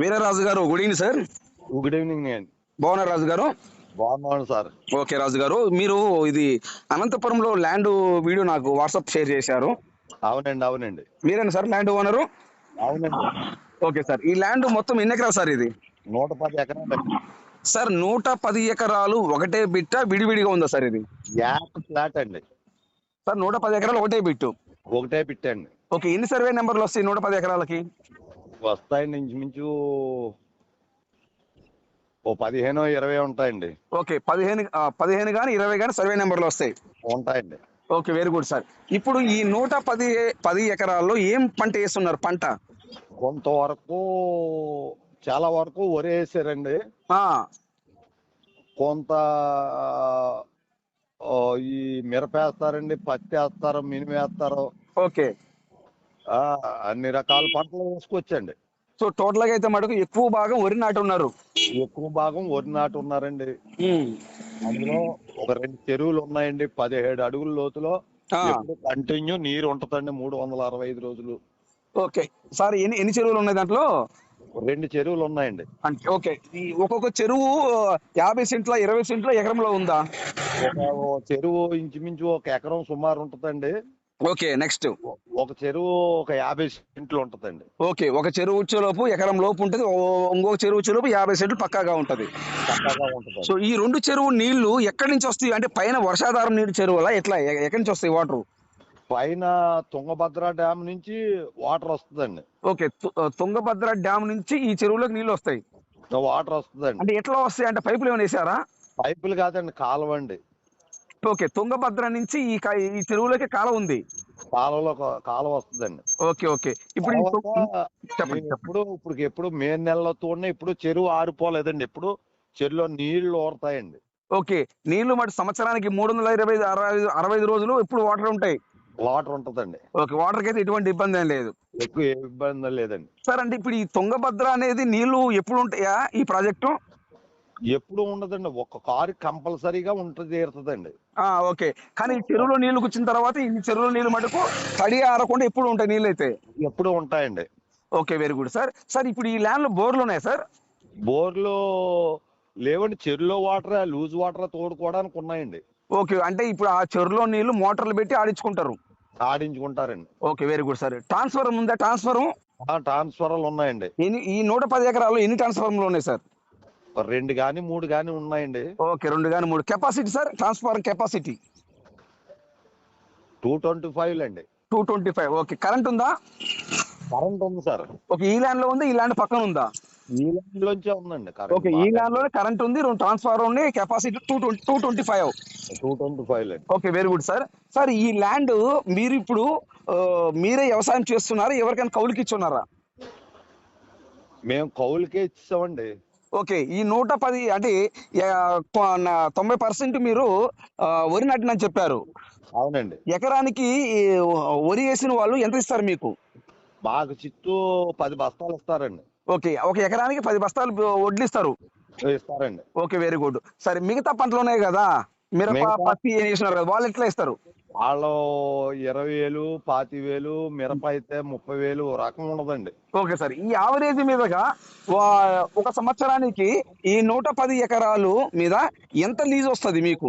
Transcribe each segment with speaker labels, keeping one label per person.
Speaker 1: వీరరాజు గారు good evening sir
Speaker 2: good evening నేను
Speaker 1: బాగున్నారు రాజు గారు?
Speaker 2: బాగున్నాను సార్
Speaker 1: ఓకే రాజు గారు. మీరు ఇది అనంతపురంలో ల్యాండ్ వీడియో నాకు వాట్సాప్ షేర్ చేశారు.
Speaker 2: అవునండి అవునండి.
Speaker 1: మీరేనా సార్ ల్యాండ్ ఓనరు
Speaker 2: అవునండి.
Speaker 1: ఓకే సార్ ఈ ల్యాండ్ మొత్తం ఎన్ని ఎకరాలు సార్ ఇది?
Speaker 2: నూట పది ఎకరాలు
Speaker 1: సార్ నూట పది ఎకరాలు ఒకటే బిట్ట విడివిడిగా ఉందా సార్ ఇది?
Speaker 2: యాక్ ఫ్లాట్ అండి.
Speaker 1: సార్ నూట పది ఎకరాలు ఒకటే బిట్టు.
Speaker 2: ఒకటే పెట్టండి
Speaker 1: ఓకే ఎన్ని సర్వే నెంబర్లు వస్తాయి నూట పది ఎకరాలకి?
Speaker 2: వస్తాయండి ఇంచుమించు ఓ పదిహేను ఇరవై ఉంటాయండి.
Speaker 1: ఓకే పదిహేను పదిహేను కానీ ఇరవై కానీ సర్వే నెంబర్లు వస్తాయి.
Speaker 2: ఉంటాయండి.
Speaker 1: Okay very good sir. ఇప్పుడు ఈ నూట పది పది ఎకరాల్లో ఏం పంట వేస్తున్నారు పంట?
Speaker 2: కొంతవరకు చాలా వరకు వరి వేసారండి. కొంత ఈ మిరప వేస్తారండి పత్తి వేస్తారు మినిమి వేస్తారు.
Speaker 1: ఓకే.
Speaker 2: అన్ని రకాల పంటలు వేసుకొచ్చండి.
Speaker 1: సో టోటల్గా అయితే మటుకు ఎక్కువ భాగం వరి నాటి ఉన్నారు.
Speaker 2: ఎక్కువ భాగం వరి నాటు ఉన్నారండి. అందులో ఒక రెండు చెరువులు ఉన్నాయండి పదిహేడు అడుగుల లోతులో. కంటిన్యూ నీరు ఉంటదండి మూడు వందల అరవై ఐదు రోజులు.
Speaker 1: ఓకే. సార్ ఎన్ని ఎన్ని చెరువులు ఉన్నాయి దాంట్లో?
Speaker 2: రెండు చెరువులు ఉన్నాయండి.
Speaker 1: అంటే ఓకే. ఈ ఒక్కొక్క చెరువు యాభై సెంట్ల ఇరవై సెంట్ల ఎకరంలో ఉందా?
Speaker 2: ఒక చెరువు ఇంచుమించు ఒక ఎకరం సుమారు ఉంటదండి.
Speaker 1: ఓకే నెక్స్ట్
Speaker 2: ఒక చెరువు ఒక యాభై సెంట్లు ఉంటదండి.
Speaker 1: ఓకే ఒక చెరువు వచ్చేలోపు ఎకరం లోపు ఉంటుంది ఇంకొక చెరువు వచ్చేలోపు యాభై సెంట్లు పక్కాగా ఉంటది. సో ఈ రెండు చెరువు నీళ్ళు ఎక్కడి నుంచి వస్తాయి? అంటే పైన వర్షాధారం నీరు చెరువులా ఎట్లా? ఎక్కడి నుంచి వస్తాయి వాటర్?
Speaker 2: పైన తుంగభద్ర డ్యామ్ నుంచి వాటర్ వస్తుందండి.
Speaker 1: ఓకే తుంగభద్ర డ్యామ్ నుంచి ఈ చెరువులోకి నీళ్ళు వస్తాయి.
Speaker 2: వాటర్ వస్తుందండి.
Speaker 1: అంటే ఎట్లా వస్తాయి? అంటే పైపులు ఏమైనా వేసారా?
Speaker 2: పైపులు కాదండి కాలువ అండి
Speaker 1: ఓకే తుంగభద్ర నుంచి ఈ ఈ చెరువులోకి కాలం ఉంది.
Speaker 2: కాలువలో ఒక కాలువ వస్తుందండి.
Speaker 1: Okay okay. ఇప్పుడు
Speaker 2: ఎప్పుడు ఇప్పుడు ఎప్పుడు మే నెలలో తోడిన ఇప్పుడు చెరువు ఆరిపోలేదండి. ఎప్పుడు చెరువులో నీళ్ళు ఊరతాయండి.
Speaker 1: ఓకే నీళ్ళు మరి సంవత్సరానికి మూడు వందల ఇరవై అరవై ఐదు అరవై రోజులు ఎప్పుడు వాటర్ ఉంటాయి.
Speaker 2: వాటర్ ఉంటదండి.
Speaker 1: ఓకే వాటర్కి అయితే ఎటువంటి ఇబ్బంది ఏం లేదు.
Speaker 2: ఎక్కువ ఇబ్బంది లేదండి.
Speaker 1: సార్ అంటే ఇప్పుడు ఈ తుంగభద్ర అనేది నీళ్ళు ఎప్పుడు ఉంటాయా ఈ ప్రాజెక్టు?
Speaker 2: ఎప్పుడు ఉండదండి. ఒక కారు కంపల్సరీగా ఉంటుంది తీరుతుందండి.
Speaker 1: ఆ ఓకే. కానీ ఈ చెరువులో నీళ్ళు కూర్చిన తర్వాత ఈ చెరువులో నీళ్ళు మటుకు తడి ఆరకుండా ఎప్పుడు ఉంటాయి నీళ్ళు అయితే
Speaker 2: ఎప్పుడు ఉంటాయండి.
Speaker 1: Okay very good. Sir sir ఇప్పుడు ఈ ల్యాండ్లో బోర్లు ఉన్నాయి సార్?
Speaker 2: బోర్లు లేవండి. చెరువులో వాటర్ లూజ్ వాటర్ తోడుకోవడానికి ఉన్నాయండి.
Speaker 1: ఓకే అంటే ఇప్పుడు ఆ చెరువులో నీళ్ళు మోటార్లు పెట్టి ఆడించుకుంటారు.
Speaker 2: ఆడించుకుంటారండి.
Speaker 1: Okay very good sir. Transfer ఉందా? ట్రాన్స్ఫర్
Speaker 2: ఆ ట్రాన్స్ఫర్లు ఉన్నాయండి.
Speaker 1: ఎన్ని ఈ నూట పది ఎకరాలు ఎన్ని ట్రాన్స్ఫార్మర్లు ఉన్నాయి సార్?
Speaker 2: రెండు గాని మూడు గాని ఉన్నాయండి.
Speaker 1: ఓకే రెండు కానీ మూడు. Capacity sir transformer capacity?
Speaker 2: Two twenty five అండి.
Speaker 1: Two twenty five. Okay current ఉందా?
Speaker 2: కరెంట్ ఉంది సార్.
Speaker 1: ఓకే ఈ ల్యాండ్లో ఉంది? ఈ ల్యాండ్ పక్కన ఉందా?
Speaker 2: ఈ లైన్ లోంచే ఉందండి
Speaker 1: ఓకే ఈ ల్యాండ్లోనే కరెంట్ ఉంది రెండు ట్రాన్స్ఫార్మర్ ఉన్నాయి capacity two twenty two twenty five.
Speaker 2: Two twenty five
Speaker 1: okay very good sir. Sir ఈ ల్యాండ్ మీరు ఇప్పుడు మీరే వ్యవసాయం చేస్తున్నారా? ఎవరికైనా కౌలుకి ఇచ్చున్నారా?
Speaker 2: మేము కౌలుకే ఇచ్చామండి.
Speaker 1: ఓకే ఈ నూట పది అంటే తొంభై పర్సెంట్ మీరు వరి నాటినని చెప్పారు.
Speaker 2: అవునండి.
Speaker 1: ఎకరానికి వరి వేసిన వాళ్ళు ఎంత ఇస్తారు మీకు?
Speaker 2: మాకు చిత్తూ పది బస్తాలు ఇస్తారండి.
Speaker 1: ఓకే ఒక ఎకరానికి పది బస్తాలు వడ్లు ఇస్తారు.
Speaker 2: ఇస్తారండి.
Speaker 1: Okay very good. సరే మిగతా పంటలు ఉన్నాయి కదా? మిరప పత్తి ఏం చేసినారు కదా వాళ్ళు ఎట్లా ఇస్తారు?
Speaker 2: వాళ్ళు ఇరవై వేలు పాతి వేలు మిరప అయితే ముప్పై వేలు రకం ఉండదండి.
Speaker 1: Okay sir. ఈ యావరేజ్ మీదగా ఒక సంవత్సరానికి ఈ నూట పది ఎకరాలు మీద ఎంత లీజ్ వస్తుంది మీకు?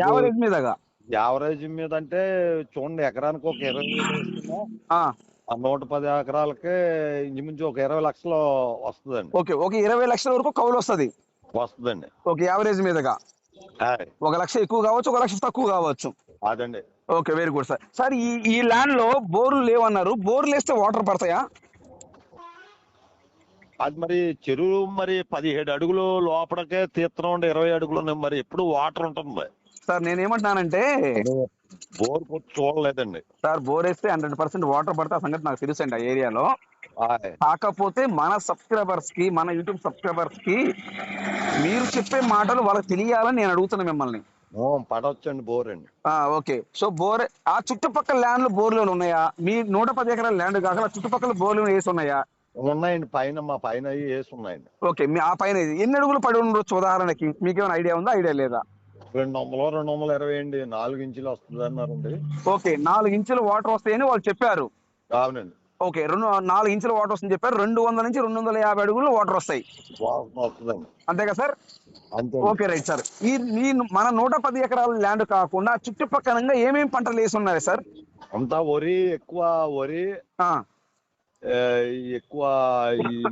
Speaker 1: యావరేజ్ మీదగా?
Speaker 2: యావరేజ్ మీద అంటే చూడండి ఎకరానికి ఒక ఇరవై
Speaker 1: ఆ,
Speaker 2: నూట పది ఎకరాలకే ఇంచుమించు ఒక ఇరవై లక్షలు వస్తుందండి.
Speaker 1: ఓకే ఒక ఇరవై లక్షల వరకు కౌలు వస్తుంది.
Speaker 2: వస్తుందండి.
Speaker 1: ఓకే యావరేజ్ మీదగా. ఒక లక్ష ఎక్కువ కావచ్చు ఒక లక్ష తక్కువ కావచ్చు.
Speaker 2: అదండి.
Speaker 1: Okay very good sir. Sir ఈ ఈ ల్యాండ్లో బోర్లు లేవన్నారు. బోర్లు వేస్తే వాటర్ పడతాయా?
Speaker 2: అది మరి చెరువు మరి పదిహేడు అడుగులు లోపలకే తీర్థం ఉండే ఇరవై అడుగులు మరి ఎప్పుడు వాటర్ ఉంటుంది
Speaker 1: సార్ నేను ఏమంటున్నానంటే
Speaker 2: బోర్ కొట్టి చూడలేదండి.
Speaker 1: సార్ బోర్ వేస్తే హండ్రెడ్ పర్సెంట్ వాటర్ పడితే ఆ సంగతి నాకు తెలుసండి ఆ ఏరియాలో. కాకపోతే మన సబ్స్క్రైబర్స్కి మన యూట్యూబ్ సబ్స్క్రైబర్స్కి మీరు చెప్పే మాటలు వాళ్ళకి తెలియాలని నేను అడుగుతున్నా మిమ్మల్ని.
Speaker 2: పడవచ్చండి బోర్ అండి.
Speaker 1: ఆ ఓకే. సో బోర్ ఆ చుట్టుపక్కల ల్యాండ్లు బోర్లు ఉన్నాయా? మీ నూట పది ఎకరాల ల్యాండ్ కాక చుట్టుపక్కల బోర్లు వేసి ఉన్నాయా?
Speaker 2: ఉన్నాయండి పైన మా పైన వేసి ఉన్నాయండి.
Speaker 1: ఓకే మీ ఆ పైన ఇది. ఎన్ని అడుగులు పడి ఉండొచ్చు ఉదాహరణకి? మీకేమైనా ఐడియా ఉందా? ఐడియా లేదా?
Speaker 2: రెండు వందలు రెండు వందల ఇరవై అండి. నాలుగు ఇంచులు వస్తుంది అన్నారండి.
Speaker 1: ఓకే నాలుగు ఇంచుల వాటర్ వస్తాయని వాళ్ళు చెప్పారు.
Speaker 2: అవునండి.
Speaker 1: ఓకే రెండు నాలుగు ఇంచుల వాటర్ వస్తుంది చెప్పారు. రెండు వందల నుంచి రెండు వందల యాభై అడుగులు వాటర్ వస్తాయి. అంతే కదా సార్?
Speaker 2: అంతే
Speaker 1: ఓకే రైట్ సార్. ఈ ఈ మన నూట పది ఎకరాల ల్యాండ్ కాకుండా చుట్టుపక్కలంగా ఏమేమి పంటలు వేసి ఉన్నాయి సార్?
Speaker 2: అంతా వరి ఎక్కువ వరి ఎక్కువ ఈ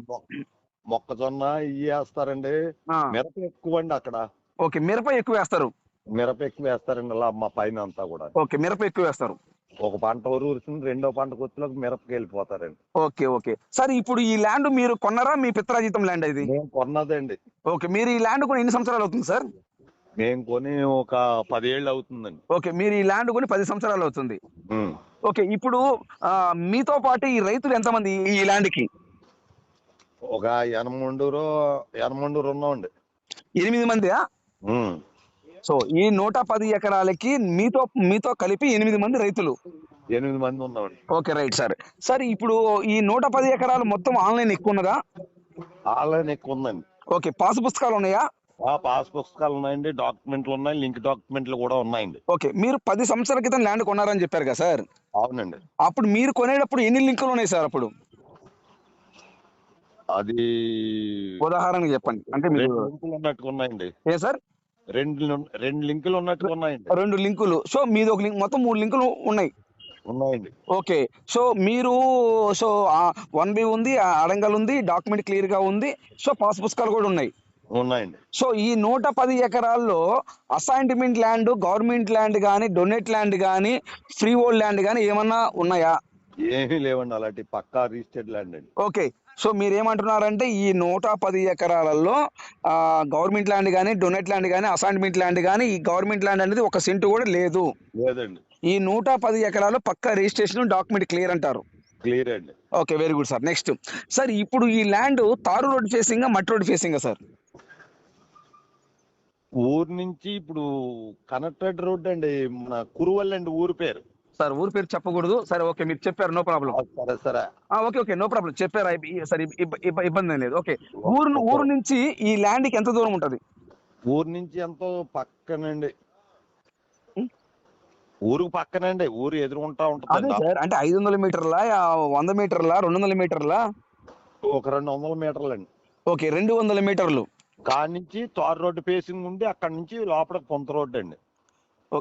Speaker 2: మొక్కజొన్న ఇవి వేస్తారండి.
Speaker 1: ఆ,
Speaker 2: మిరప ఎక్కువ అండి అక్కడ.
Speaker 1: ఓకే మిరప ఎక్కువ వేస్తారు.
Speaker 2: మిరప ఎక్కువ వేస్తారండి అలా మా పైన అంతా కూడా.
Speaker 1: ఓకే మిరప ఎక్కువ వేస్తారు.
Speaker 2: ఒక పంట ఊరుతుంది రెండో పంట కొత్తలోకి మిరపకి వెళ్ళిపోతారండి.
Speaker 1: Okay okay. సార్ ఇప్పుడు ఈ ల్యాండ్ మీరు కొన్నారా? మీ పిత్రాజితం ల్యాండ్ ఇది?
Speaker 2: మేము కొన్నదండి.
Speaker 1: ఓకే మీరు ఈ ల్యాండ్ కొని ఎన్ని సంవత్సరాలు అవుతుంది సార్?
Speaker 2: మేము కొని ఒక పదేళ్ళు అవుతుందండి.
Speaker 1: ఓకే మీరు ఈ ల్యాండ్ కొని పది సంవత్సరాలు అవుతుంది.
Speaker 2: ఉమ్.
Speaker 1: ఓకే ఇప్పుడు మీతో పాటు ఈ రైతులు ఎంతమంది ఈ ల్యాండ్కి?
Speaker 2: ఒక ఎనమండూరు ఎనమండూరు ఉన్నామండి.
Speaker 1: ఎనిమిది మందియా. సో ఈ నూట పది ఎకరాలకి మీతో మీతో కలిపి ఎనిమిది మంది రైతులు.
Speaker 2: ఎనిమిది మంది ఉన్నామండి.
Speaker 1: Okay right sir. సార్ ఇప్పుడు ఈ నూట పది ఎకరాలు మొత్తం ఆన్లైన్ ఎక్కువ ఉన్నదా
Speaker 2: ఆన్లైన్ ఎక్కువ ఉందండి
Speaker 1: ఓకే పాస్ పుస్తకాలు ఉన్నాయా?
Speaker 2: ఆ పాస్ పుస్తకాలు ఉన్నాయండి. డాక్యుమెంట్లు ఉన్నాయి. లింక్ డాక్యుమెంట్లు కూడా ఉన్నాయండి.
Speaker 1: ఓకే మీరు పది సంవత్సరాల క్రితం ల్యాండ్ కొన్నారని చెప్పారు కదా సార్?
Speaker 2: అవునండి.
Speaker 1: అప్పుడు మీరు కొనేటప్పుడు ఎన్ని లింకులు ఉన్నాయి సార్ అప్పుడు?
Speaker 2: అది
Speaker 1: ఉదాహరణకు చెప్పండి. అంటే మీరు
Speaker 2: లింకులు ఉన్నట్టుగా ఉన్నాయండి.
Speaker 1: ఏ సార్?
Speaker 2: రెండు రెండు లింకులు ఉన్నట్టుగా ఉన్నాయండి.
Speaker 1: రెండు లింకులు. సో మీది ఒక లింక్ మొత్తం మూడు లింకులు ఉన్నాయి.
Speaker 2: ఉన్నాయండి.
Speaker 1: ఓకే. సో మీరు సో వన్ బి ఉంది ఆ అడంగల్ ఉంది డాక్యుమెంట్ క్లియర్గా ఉంది సో పాస్ పుస్తకాలు కూడా ఉన్నాయి.
Speaker 2: ఉన్నాయండి.
Speaker 1: సో ఈ నూట పది ఎకరాల్లో అసైన్మెంట్ ల్యాండ్ గవర్నమెంట్ ల్యాండ్ కానీ డొనేట్ ల్యాండ్ కానీ ఫ్రీ హోల్డ్ ల్యాండ్ కానీ ఏమన్నా ఉన్నాయా?
Speaker 2: ఏమీ లేవండి అలాంటి పక్కా రిజిస్టర్డ్ ల్యాండ్ అండి.
Speaker 1: ఓకే. సో మీరు ఏమంటున్నారంటే ఈ నూట పది ఎకరాలలో గవర్నమెంట్ ల్యాండ్ కానీ డొనేట్ ల్యాండ్ కానీ అసైన్మెంట్ ల్యాండ్ కానీ ఈ గవర్నమెంట్ ల్యాండ్ అనేది ఒక సెంటు కూడా లేదు.
Speaker 2: లేదండి.
Speaker 1: ఈ నూట పది ఎకరాలు పక్క రిజిస్ట్రేషన్ డాక్యుమెంట్ క్లియర్ అంటారు.
Speaker 2: క్లియర్ అండి.
Speaker 1: Okay very good sir next sir ఇప్పుడు ఈ ల్యాండ్ తారు రోడ్ ఫేసింగ్ మట్టి రోడ్ ఫేసింగ్ సార్
Speaker 2: ఊరు నుంచి ఇప్పుడు కనెక్టెడ్ రోడ్ అండి మన కురువల్ అండి ఊరు పేరు.
Speaker 1: సార్ ఊరి పేరు చెప్పకూడదు. సరే ఓకే మీరు చెప్పారు నో ప్రాబ్లం.
Speaker 2: సరే సరే.
Speaker 1: Okay okay no problem. చెప్పారు? సరే ఇబ్బ- ఇబ్బ- ఇబ్బంది లేదు. ఓకే. ఊరు ఊరు నుంచి ఈ ల్యాండ్కి ఎంత దూరం ఉంటుంది?
Speaker 2: ఊరు నుంచి ఎంతో పక్కనండి.
Speaker 1: ఉం?
Speaker 2: ఊరుకు పక్కనండి. ఊరు ఎదురుకుంటా ఉంటుంది
Speaker 1: సార్ అంటే ఐదు వందల మీటర్లా వంద మీటర్లా రెండు వందల మీటర్లా?
Speaker 2: ఒక రెండు వందల మీటర్లు అండి
Speaker 1: ఓకే రెండు వందల మీటర్లు.
Speaker 2: కాడి నుంచి తార్ రోడ్డు ఫేసింగ్ ఉండి అక్కడ నుంచి లోపలికి పొంత రోడ్డు అండి.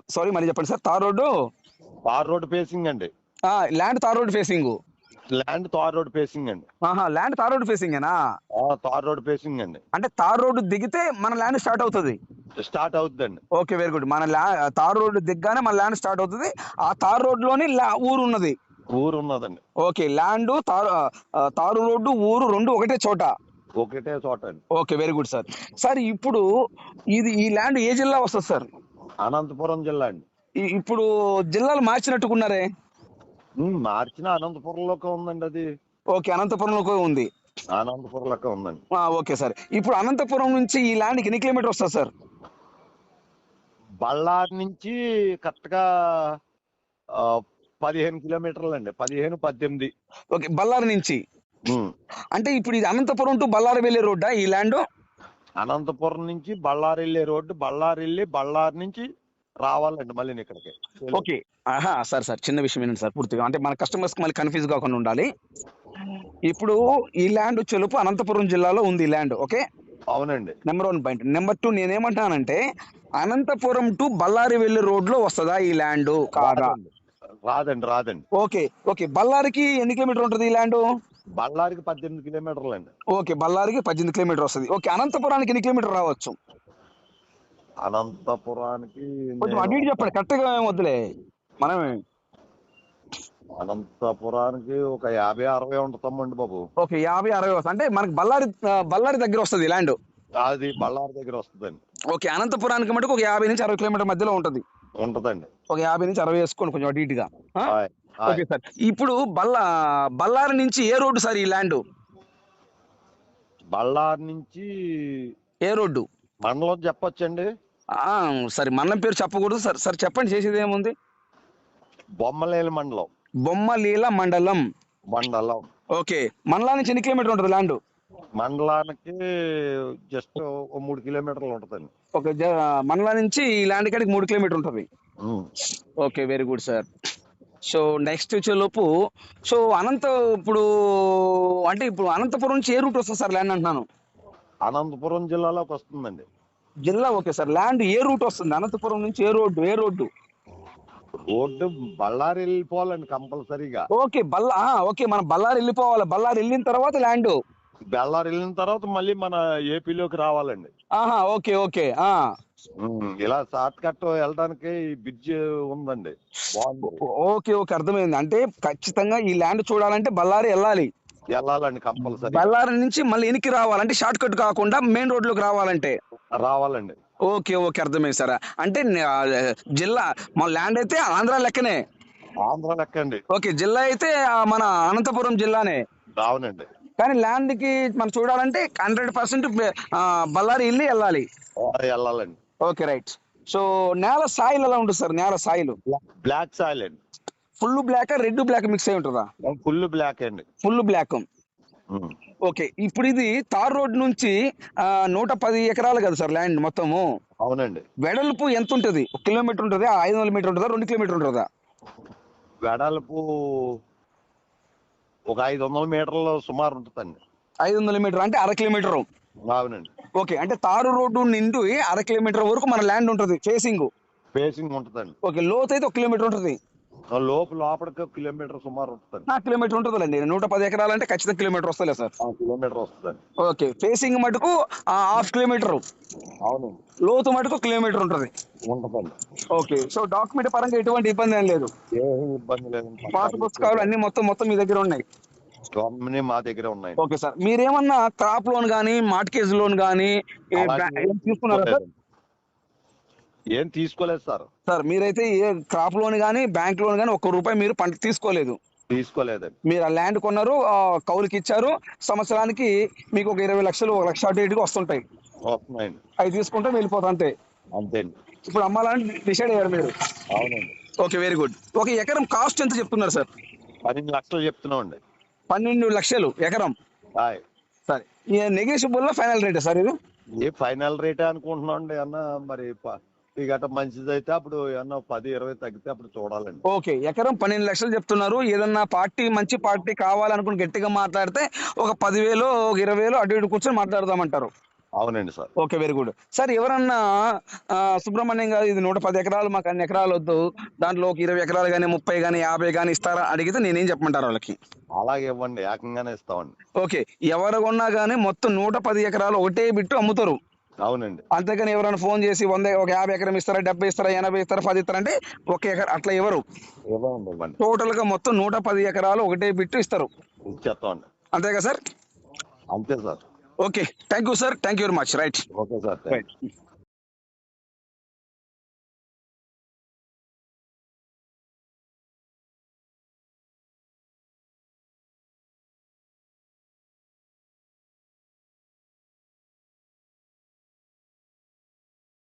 Speaker 1: సారీ మళ్ళీ చెప్పండి sir. Tar road?
Speaker 2: Tar road facing అండి.
Speaker 1: ఆ, land tar road facing
Speaker 2: land tar road facing అండి.
Speaker 1: ఆహా ల్యాండ్ తార్ రోడ్ ఫేసింగేనా
Speaker 2: తార్ రోడ్డు ఫేసింగ్ అండి.
Speaker 1: అంటే తార్ రోడ్డు దిగితే మన ల్యాండ్ స్టార్ట్ అవుతుంది.
Speaker 2: స్టార్ట్ అవుతుందండి.
Speaker 1: Okay very good. మన తార్ రోడ్డు దిగ్గానే మన ల్యాండ్ స్టార్ట్ అవుతుంది. ఆ తార్ రోడ్లోని ఊరు ఉన్నది.
Speaker 2: ఊరు ఉన్నదండి.
Speaker 1: Okay land tar tar road ఊరు రెండు ఒకటే చోట.
Speaker 2: ఒకటే చోట
Speaker 1: okay very good sir. Sir ఇప్పుడు ఇది ఈ ల్యాండ్ ఏ జిల్లా వస్తుంది సార్?
Speaker 2: అనంతపురం జిల్లా అండి.
Speaker 1: ఇప్పుడు జిల్లాలు మార్చినట్టుకున్నారే?
Speaker 2: మార్చిన అనంతపురంలోకి ఉందండి అది.
Speaker 1: ఓకే అనంతపురంలో ఉంది.
Speaker 2: అనంతపురంలోకి ఉందండి.
Speaker 1: Okay sir. ఇప్పుడు అనంతపురం నుంచి ఈ ల్యాండ్కి ఎన్ని కిలోమీటర్ వస్తుంది సార్?
Speaker 2: బళ్ళారి నుంచి కరెక్ట్గా ఆ, పదిహేను కిలోమీటర్లు అండి పదిహేను పద్దెనిమిది.
Speaker 1: ఓకే బళ్ళారి నుంచి. అంటే ఇప్పుడు ఇది అనంతపురం టు బళ్ళారి వెళ్ళే రోడ్డా ఈ ల్యాండ్?
Speaker 2: అనంతపురం నుంచి బళ్ళారి వెళ్ళే రోడ్డు బళ్ళారి వెళ్ళి బళ్ళారి నుంచి రావాలండి మళ్ళీ ఇక్కడికి.
Speaker 1: ఓకే. ఆహా సార్ సార్ చిన్న విషయం ఏంటంటే సార్ పూర్తిగా. అంటే మన కస్టమర్స్ మళ్ళీ కన్ఫ్యూజ్ కాకుండా ఉండాలి. ఇప్పుడు ఈ ల్యాండ్ చెలుపు అనంతపురం జిల్లాలో ఉంది ఈ ల్యాండ్ ఓకే?
Speaker 2: అవునండి.
Speaker 1: Number one point. Number two నేనేమంటానంటే అనంతపురం టు బళ్ళారి వెళ్ళే రోడ్లో వస్తుందా ఈ ల్యాండ్ కాదా?
Speaker 2: రాదండి. రాదండి. రాదండి
Speaker 1: ఓకే ఓకే. బళ్ళారికి ఎన్ని కిలోమీటర్ ఉంటుంది ఈ ల్యాండ్?
Speaker 2: బళ్ళారికి పద్దెనిమిది కిలోమీటర్లు అండి
Speaker 1: ఓకే బళ్ళారికి పద్దెనిమిది కిలోమీటర్ వస్తుంది. ఓకే అనంతపురానికి ఎన్ని కిలోమీటర్ రావచ్చు?
Speaker 2: అనంతపురానికి
Speaker 1: కొంచెం అటు ఇటు చెప్పండి కరెక్ట్గా ఏం వద్దులే. మనమే.
Speaker 2: అనంతపురానికి ఒక యాభై అరవై ఉంటుందండి బాబు.
Speaker 1: ఓకే యాభై అరవై వస్తుంది. అంటే మనకి బళ్ళారి బళ్ళారి దగ్గర వస్తుంది ల్యాండ్.
Speaker 2: అది బళ్ళారి దగ్గర వస్తుందండి.
Speaker 1: ఓకే అనంతపురానికి మటుకు ఒక యాభై నుంచి అరవై కిలోమీటర్ మధ్యలో ఉంటుంది.
Speaker 2: ఉంటదండి.
Speaker 1: ఒక యాభై నుంచి అరవై వేసుకోండి కొంచెం అటు ఇటుగా. Okay sir. ఇప్పుడు బల్లా బళ్ళారి నుంచి ఏ రోడ్డు సార్ ఈ ల్యాండ్?
Speaker 2: బళ్ళారి నుంచి
Speaker 1: ఏ రోడ్డు?
Speaker 2: మండలం చెప్పొచ్చండి.
Speaker 1: ఆ, సరే మండలం పేరు చెప్పకూడదు సార్. సార్ చెప్పండి చేసేది ఏముంది?
Speaker 2: బొమ్మలేని మండలం.
Speaker 1: బొమ్మలీల మండలం.
Speaker 2: మండలం.
Speaker 1: ఓకే. మండలం నుంచి ఎన్ని కిలోమీటర్ ఉంటుంది ల్యాండ్?
Speaker 2: మండలానికి జస్ట్ మూడు కిలోమీటర్లు ఉంటదండి.
Speaker 1: ఓకే మండలం నుంచి ఈ ల్యాండ్ కాడికి మూడు కిలోమీటర్ ఉంటుంది. Okay very good sir. So next వచ్చేలోపు సో అనంత ఇప్పుడు అంటే ఇప్పుడు అనంతపురం నుంచి ఏ రూట్ వస్తుంది సార్ ల్యాండ్ అంటున్నాను?
Speaker 2: అనంతపురం జిల్లాలోకి వస్తుందండి.
Speaker 1: జిల్లా ఓకే సార్. ల్యాండ్ ఏ రూట్ వస్తుంది? అనంతపురం నుంచి ఏ రోడ్డు ఏ రోడ్డు?
Speaker 2: రోడ్డు బళ్ళారి వెళ్ళిపోవాలండి కంపల్సరీగా.
Speaker 1: ఓకే బల్లా ఓకే మనం బళ్ళారి వెళ్ళిపోవాలి. బళ్ళారి వెళ్ళిన తర్వాత ల్యాండ్.
Speaker 2: బళ్ళారి వెళ్ళిన తర్వాత మళ్ళీ మన ఏపీలోకి రావాలండి.
Speaker 1: ఆహా ఓకే ఓకే ఆ.
Speaker 2: ఉమ్, ఇలా షార్ట్ కట్ వెళ్ళడానికి ఈ బ్రిడ్జ్ ఉందండి. బాగుంది.
Speaker 1: ఓకే ఓకే అర్థమైంది. అంటే ఖచ్చితంగా ఈ ల్యాండ్ చూడాలంటే బళ్ళారి వెళ్ళాలి.
Speaker 2: వెళ్ళాలండి కంపల్సరీ.
Speaker 1: బళ్ళారి నుంచి మళ్ళీ వెనక్కి రావాలంటే షార్ట్ కట్ కాకుండా మెయిన్ రోడ్లోకి రావాలంటే.
Speaker 2: రావాలండి.
Speaker 1: ఓకే ఓకే అర్థమైంది సార్. అంటే నే- ఆ, జిల్లా మన ల్యాండ్ అయితే ఆంధ్ర లెక్కనే.
Speaker 2: ఆంధ్ర లెక్క అండి
Speaker 1: ఓకే జిల్లా అయితే ఆ, మన అనంతపురం జిల్లానే.
Speaker 2: అవునండి.
Speaker 1: కానీ ల్యాండ్కి మనం చూడాలంటే హండ్రెడ్ పర్సెంట్ బళ్ళారి ఇల్లు వెళ్ళాలి.
Speaker 2: వెళ్ళాలండి.
Speaker 1: ఓకే రైట్ సో నేల సాయిల్ ఎలా ఉంటుంది సార్? నేల సాయిల్?
Speaker 2: బ్లాక్ సాయిల్ అండి.
Speaker 1: Full black red black mix అయి ఉంటుందా?
Speaker 2: ఫుల్ బ్లాక్ అండి.
Speaker 1: ఫుల్ బ్లాక్ ఓకే ఇప్పుడు ఇది తార్ రోడ్ నుంచి నూట పది ఎకరాలు కదా సార్ ల్యాండ్ మొత్తము?
Speaker 2: అవునండి.
Speaker 1: వెడల్పు ఎంత ఉంటుంది? ఒక కిలోమీటర్ ఉంటుంది? ఐదు వందల మీటర్ ఉంటుందా? రెండు కిలోమీటర్ ఉంటుందా?
Speaker 2: వెడల్పు ఒక ఐదు వందల మీటర్లు సుమారు ఉంటుందండి.
Speaker 1: ఐదు వందల మీటర్ అంటే అర కిలోమీటర్.
Speaker 2: అవునండి.
Speaker 1: ఓకే అంటే తారు రోడ్డు నిండు అర కిలోమీటర్ వరకు మన ల్యాండ్ ఉంటుంది ఫేసింగ్.
Speaker 2: ఫేసింగ్ ఉంటుందండి.
Speaker 1: ఓకే లోతు అయితే ఒక కిలోమీటర్ ఉంటుంది.
Speaker 2: లోపు లోపలికి కిలోమీటర్ సుమారు
Speaker 1: నా కిలోమీటర్ ఉంటుందండి నూట పది ఎకరాలు అంటే ఖచ్చితంగా కిలోమీటర్ వస్తలే సార్.
Speaker 2: కిలోమీటర్ వస్తుందండి.
Speaker 1: ఓకే. ఫేసింగ్ మటుకు ఆ, హాఫ్ కిలోమీటర్.
Speaker 2: అవునండి.
Speaker 1: లోతు మటుకు కిలోమీటర్ ఉంటుంది.
Speaker 2: ఉంటుందండి.
Speaker 1: ఓకే. సో డాక్యుమెంట్ పరంగా ఎటువంటి ఇబ్బంది ఏం లేదు.
Speaker 2: ఇబ్బంది లేదండి.
Speaker 1: పాత పుస్తకాలు అన్ని మొత్తం మొత్తం మీ దగ్గర ఉన్నాయి.
Speaker 2: మా దగ్గర ఉన్నాయి.
Speaker 1: Okay sir. మీరేమన్నా క్రాప్ లోన్ కానీ మార్ట్కేజ్ లోన్ కానీ తీసుకున్నారా సార్.
Speaker 2: ఏం తీసుకోలేదు సార్.
Speaker 1: సార్ మీరైతే ఏ క్రాప్ లోన్ కానీ బ్యాంక్ లోన్ కానీ ఒక్క రూపాయి మీరు పంట తీసుకోలేదు.
Speaker 2: తీసుకోలేదండి.
Speaker 1: మీరు ఆ ల్యాండ్ కొన్నారు ఆ, కౌలుకి ఇచ్చారు సంవత్సరానికి మీకు ఒక ఇరవై లక్షలు ఒక లక్ష అటు ఇటుగా వస్తుంటాయి.
Speaker 2: వస్తున్నాయండి
Speaker 1: అవి తీసుకుంటే వెళ్ళిపోతా అంతే.
Speaker 2: అంతేండి.
Speaker 1: ఇప్పుడు అమ్మాలని డిసైడ్ అయ్యారు మీరు.
Speaker 2: అవునండి.
Speaker 1: Okay very good. ఒక ఎకరం కాస్ట్ ఎంత చెప్తున్నారు సార్?
Speaker 2: పన్నెండు లక్షలు చెప్తున్నామండి.
Speaker 1: పన్నెండు లక్షలు ఎకరం.
Speaker 2: హాయ్
Speaker 1: సరే. నెగోషియబుల్ ఫైనల్ రేట్ సార్ ఇది?
Speaker 2: ఏ ఫైనల్ రేటే అనుకుంటున్నాం అండి అన్న మరి ప- ఈ గట మంచిది అయితే అప్పుడు ఏమన్నా పది ఇరవై తగ్గితే అప్పుడు చూడాలండి.
Speaker 1: ఓకే ఎకరం పన్నెండు లక్షలు చెప్తున్నారు. ఏదన్నా పార్టీ మంచి పార్టీ కావాలనుకుని గట్టిగా మాట్లాడితే ఒక పదివేలు ఒక ఇరవై వేలు అటు ఇటు కూర్చొని మాట్లాడదామంటారు.
Speaker 2: అవునండి sir.
Speaker 1: Okay very good. Sir ఎవరన్నా సుబ్రహ్మణ్యం గారు ఇది నూట పది ఎకరాలు మాకు అన్ని ఎకరాలు వద్దు. దాంట్లో ఒక ఇరవై ఎకరాలు కానీ ముప్పై కానీ యాభై కానీ ఇస్తారా అడిగితే నేనేం చెప్పమంటారు వాళ్ళకి?
Speaker 2: అలాగే ఇవ్వండి ఏకంగానే ఇస్తామండి.
Speaker 1: ఓకే ఎవరు కొన్నా కానీ మొత్తం నూట పది ఎకరాలు ఒకటే బిట్టు అమ్ముతారు.
Speaker 2: అవునండి.
Speaker 1: అంతేకాని ఎవరైనా ఫోన్ చేసి వంద ఒక యాభై ఎకరం ఇస్తారా డెబ్బై ఇస్తారా ఎనభై ఇస్తారా పది ఇస్తారా అంటే ఒక ఎకర అట్లా ఎవరు? టోటల్గా మొత్తం నూట పది ఎకరాలు ఒకటే బిట్టు ఇస్తారు. అంతే కదా సార్?
Speaker 2: అంతే sir.
Speaker 1: Okay. Thank you sir. Thank you very much. Right.
Speaker 2: Okay sir.
Speaker 1: Right.